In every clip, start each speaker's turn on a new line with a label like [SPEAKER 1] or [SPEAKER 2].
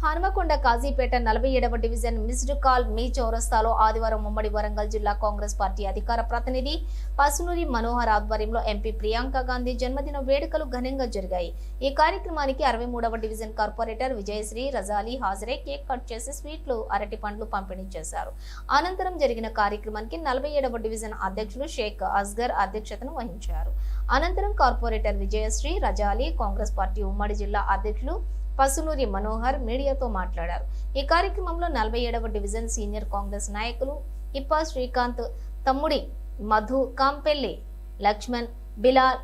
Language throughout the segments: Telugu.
[SPEAKER 1] హనుమకొండ కాజీపేట నలభై ఏడవ డివిజన్ మిస్డ్ కాల్ మీ చౌరస్తాలో ఆదివారం ఉమ్మడి వరంగల్ జిల్లా కాంగ్రెస్ పార్టీ అధికార ప్రతినిధి పసునూరి మనోహర్ ఆధ్వర్యంలో ఎంపీ ప్రియాంక గాంధీ జన్మదిన వేడుకలు ఘనంగా జరిగాయి. ఈ కార్యక్రమానికి అరవై మూడవ డివిజన్ కార్పొరేటర్ విజయశ్రీ రజాలి హాజరై కేక్ కట్ చేసి స్వీట్లు అరటి పండ్లు పంపిణీ చేశారు. అనంతరం జరిగిన కార్యక్రమానికి నలభై ఏడవ డివిజన్ అధ్యక్షులు షేక్ అస్గర్ అధ్యక్షతను వహించారు. అనంతరం కార్పొరేటర్ విజయశ్రీ రజాలి కాంగ్రెస్ పార్టీ ఉమ్మడి జిల్లా అధ్యక్షులు పసునూరి మనోహర్ మీడియాతో మాట్లాడారు. ఈ కార్యక్రమంలో నలభై ఏడవ డివిజన్ సీనియర్ కాంగ్రెస్ నాయకులు ఇప్ప శ్రీకాంత్ తమ్ముడి మధు కాంపెల్లి లక్ష్మణ్ బిలాల్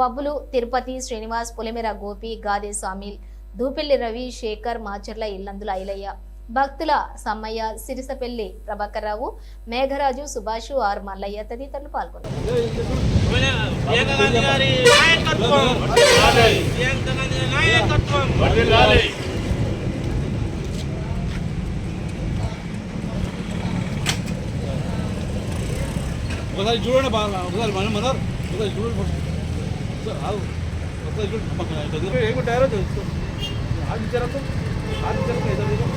[SPEAKER 1] బబ్బులు తిరుపతి శ్రీనివాస్ పులిమెర గోపి గాదే సామిల్ దూపెల్లి రవి శేఖర్ మాచర్ల ఇల్లందుల ఐలయ్య భక్తుల సమ్మయ్య సిరిసపెల్లి ప్రభాకర్రావు మేఘరాజు సుభాష్ ఆర్ మల్లయ్య తదితరులు పాల్గొన్నారు.
[SPEAKER 2] ఒకసారి చూడండి బాగా ఒకసారి మనం మనర్ ఒకసారి చూడండి ఫస్ట్ ఒకసారి ఆగు. ఒకసారి చూడండి పక్కన. ఏమో డైరెక్ట్ తెలుసు ఆగి జరకు ఆగి జరకు ఏదో ఏదో.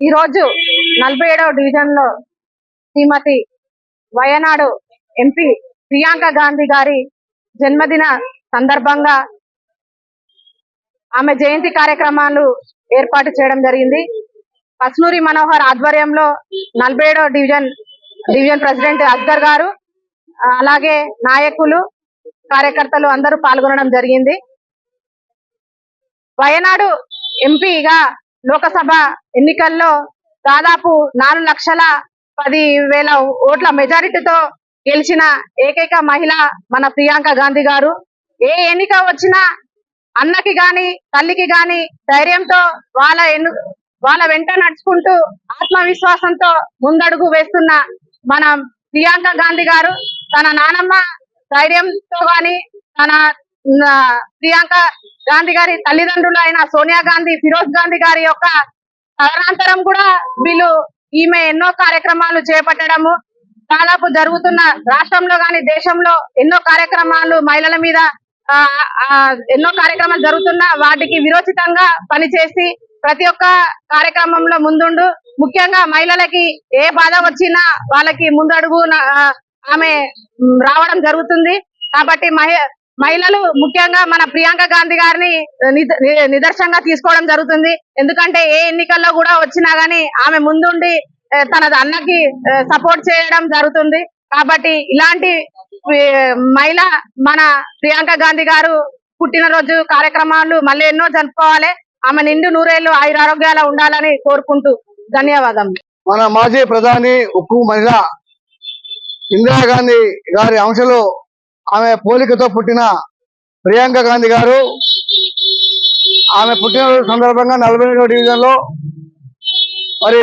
[SPEAKER 3] ఈ రోజు నలభై ఏడవ డివిజన్లో శ్రీమతి వయనాడు ఎంపీ ప్రియాంక గాంధీ గారి జన్మదిన సందర్భంగా ఆమె జయంతి కార్యక్రమాలు ఏర్పాటు చేయడం జరిగింది. పస్నూరి మనోహర్ ఆధ్వర్యంలో నలభై ఏడవ డివిజన్ డివిజన్ ప్రెసిడెంట్ అజ్గర్ గారు అలాగే నాయకులు కార్యకర్తలు అందరూ పాల్గొనడం జరిగింది. వయనాడు ఎంపీగా లోకసభ ఎన్నికల్లో దాదాపు నాలుగు లక్షల పది వేల ఓట్ల మెజారిటీతో గెలిచిన ఏకైక మహిళ మన ప్రియాంక గాంధీ గారు. ఏ ఎన్నిక వచ్చినా అన్నకి గాని తల్లికి గాని ధైర్యంతో వాళ్ళ ఎన్ను వాళ్ళ వెంట నడుచుకుంటూ ఆత్మవిశ్వాసంతో ముందడుగు వేస్తున్న మన ప్రియాంక గాంధీ గారు తన నానమ్మ ధైర్యంతో గాని తన ప్రియాంక గాంధీ గారి తల్లిదండ్రులు అయిన సోనియా గాంధీ ఫిరోజ్ గాంధీ గారి యొక్క తదనంతరం కూడా వీళ్ళు ఈమె ఎన్నో కార్యక్రమాలు చేపట్టడము. దాదాపు జరుగుతున్న రాష్ట్రంలో గాని దేశంలో ఎన్నో కార్యక్రమాలు మహిళల మీద ఆ, ఎన్నో కార్యక్రమాలు జరుగుతున్నా వాటికి విరోచితంగా పనిచేసి ప్రతి ఒక్క కార్యక్రమంలో ముందుండు. ముఖ్యంగా మహిళలకి ఏ బాధ వచ్చినా వాళ్ళకి ముందడుగు ఆమె రావడం జరుగుతుంది. కాబట్టి మహి మహిళలు ముఖ్యంగా మన ప్రియాంక గాంధీ గారిని నిదర్శనంగా తీసుకోవడం జరుగుతుంది. ఎందుకంటే ఏ ఎన్నికల్లో కూడా వచ్చినా గానీ ఆమె ముందుండి తన అన్నకి సపోర్ట్ చేయడం జరుగుతుంది. కాబట్టి ఇలాంటి మహిళ మన ప్రియాంక గాంధీ గారు పుట్టినరోజు కార్యక్రమాలు మళ్ళీ ఎన్నో జరుపుకోవాలి. ఆమె నిండు నూరేళ్ళు ఆయురారోగ్యాలు ఉండాలని కోరుకుంటూ ధన్యవాదం
[SPEAKER 4] మన మాజీ ప్రధాని ఉక్కు మహిళ ఇందిరాగాంధీ గారి అంశలో ఆమె పోలికతో పుట్టిన ప్రియాంక గాంధీ గారు ఆమె పుట్టినరోజు సందర్భంగా నలభై ఏడవ డివిజన్లో మరి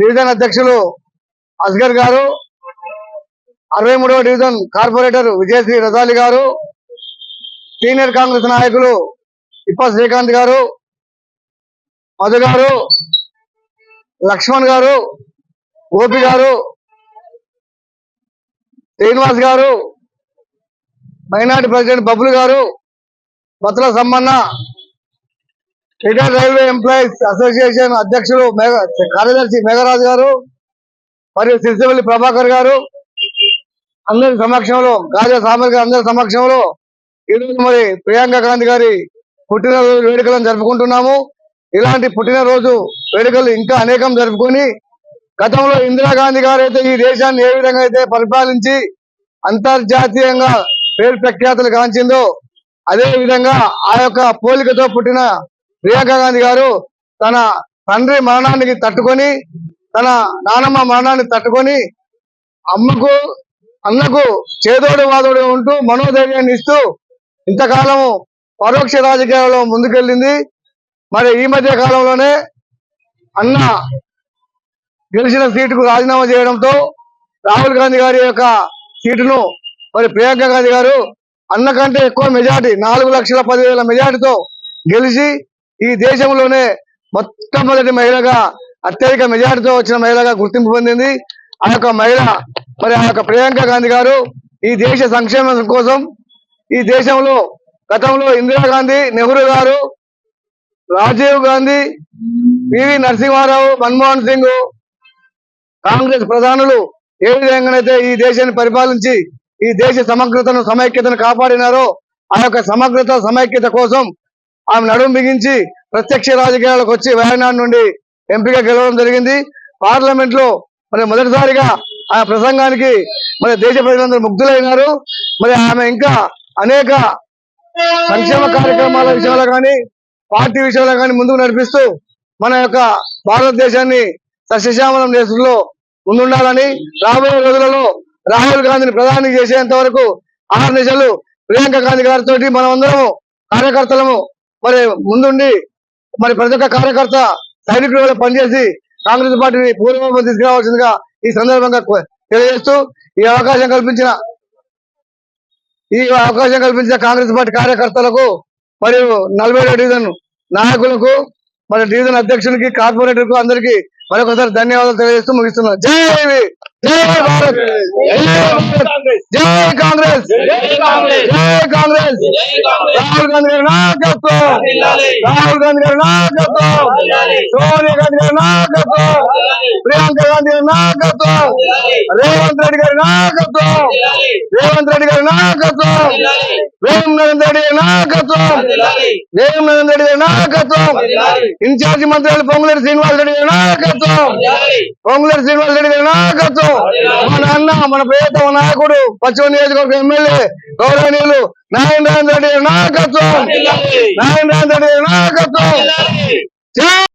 [SPEAKER 4] డివిజన్ అధ్యక్షులు అస్గర్ గారు అరవై మూడవ డివిజన్ కార్పొరేటర్ విజయశ్రీ రజాలి గారు సీనియర్ కాంగ్రెస్ నాయకులు ఇప్ప శ్రీకాంత్ గారు మధు గారు లక్ష్మణ్ గారు గోపి గారు శ్రీనివాస్ గారు మైనార్టీ ప్రెసిడెంట్ బబుల్ గారు Battula Sammanna retired railway employees association అధ్యక్షులు మేఘ కార్యదర్శి మేఘరాజు గారు మరియు సిరిసిపల్లి ప్రభాకర్ గారు అందరి సమక్షంలో గాజా సామర్ అందరి సమక్షంలో ఈరోజు మరి ప్రియాంక గాంధీ గారి పుట్టినరోజు వేడుకలను జరుపుకుంటున్నాము. ఇలాంటి పుట్టినరోజు వేడుకలు ఇంకా అనేకం జరుపుకొని గతంలో ఇందిరాగాంధీ గారు అయితే ఈ దేశాన్ని ఏ విధంగా అయితే పరిపాలించి అంతర్జాతీయంగా పేరు ప్రఖ్యాతులు గాంచిందో అదే విధంగా ఆ యొక్క పోలికతో పుట్టిన ప్రియాంక గాంధీ గారు తన తండ్రి మరణానికి తట్టుకొని తన నానమ్మ మరణాన్ని తట్టుకొని అమ్మకు అన్నకు చేదోడు వాదోడు ఉంటూ మనోధైర్యాన్ని ఇస్తూ ఇంతకాలము పరోక్ష రాజకీయాల్లో ముందుకెళ్ళింది. మరి ఈ మధ్య కాలంలోనే అన్న గెలిచిన సీటుకు రాజీనామా చేయడంతో రాహుల్ గాంధీ గారి యొక్క సీటును మరి ప్రియాంక గాంధీ గారు అన్న కంటే ఎక్కువ మెజార్టీ నాలుగు లక్షల పదివేల మెజార్టీతో గెలిచి ఈ దేశంలోనే మొట్టమొదటి మహిళగా అత్యధిక మెజార్టీతో వచ్చిన మహిళగా గుర్తింపు పొందింది. ఆ యొక్క మహిళ మరి ఆ యొక్క ప్రియాంక గాంధీ గారు ఈ దేశ సంక్షేమం కోసం ఈ దేశంలో గతంలో ఇందిరాగాంధీ నెహ్రూ గారు రాజీవ్ గాంధీ పివి నరసింహారావు మన్మోహన్ సింగ్ కాంగ్రెస్ ప్రధానులు ఏ విధంగానైతే ఈ దేశాన్ని పరిపాలించి ఈ దేశ సమగ్రతను సమైక్యతను కాపాడినారో ఆ యొక్క సమగ్రత సమైక్యత కోసం ఆమె నడుము బిగించి ప్రత్యక్ష రాజకీయాలకు వచ్చి వయనాడు నుండి ఎంపీగా గెలవడం జరిగింది. పార్లమెంట్లో మరి మొదటిసారిగా ఆ ప్రసంగానికి మరి దేశ ప్రజలందరూ ముగ్ధులైనారు. మరి ఆమె ఇంకా అనేక సంక్షేమ కార్యక్రమాల విషయంలో కానీ పార్టీ విషయంలో కానీ ముందుకు నడిపిస్తూ మన యొక్క భారతదేశాన్ని సస్యశ్యామలం దేశంలో ముందుండాలని రాబోయే రోజులలో రాహుల్ గాంధీని ప్రధాని చేసేంత వరకు ఆరు నిజాలు ప్రియాంక గాంధీ గారితో మనం అందరము కార్యకర్తలము మరి ముందుండి మరి ప్రతి ఒక్క కార్యకర్త సైనికుల వల్ల పనిచేసి కాంగ్రెస్ పార్టీని పూర్వభావం తీసుకురావాల్సిందిగా ఈ సందర్భంగా తెలియజేస్తూ ఈ అవకాశం కల్పించిన ఈ అవకాశం కల్పించిన కాంగ్రెస్ పార్టీ కార్యకర్తలకు మరియు నలభై డివిజన్ నాయకులకు మరి డివిజన్ అధ్యక్షునికి కార్పొరేటర్కు అందరికి మరొకసారి ధన్యవాదాలు తెలియజేస్తూ ముగిస్తున్నాను. జై జై భారత్ జై కాంగ్రెస్ జై కాంగ్రెస్ రాహుల్ గాంధీ గారి నాయకత్వం రాహుల్ గాంధీ గారి నాయకత్వం సోనియా గాంధీ గారి నాయకత్వం ప్రియాంక గాంధీ గారి నాయకత్వం రేవంత్ రెడ్డి గారి నాయకత్వం రేవంత్ రెడ్డి గారి నాయకత్వం వేం నరేంద్ర రెడ్డి గారి నాయకత్వం వేం నరేంద్ర రెడ్డి గారి నాయకత్వం ఇన్ఛార్జి మంత్రులు పొంగులేరు శ్రీనివాస్ రెడ్డి గారి నాయకత్వం పొంగులేరు శ్రీనివాస్ రెడ్డి గారి నాయకత్వం మన అన్న మన ప్రియతమ నాయకుడు పశ్చిమ నియోజకవర్గ ఎమ్మెల్యే గౌరవనీయులు నారాయణ రెడ్డి గారి నాయకత్వం. నారాయణ రెడ్డి గారి నాయకత్వం.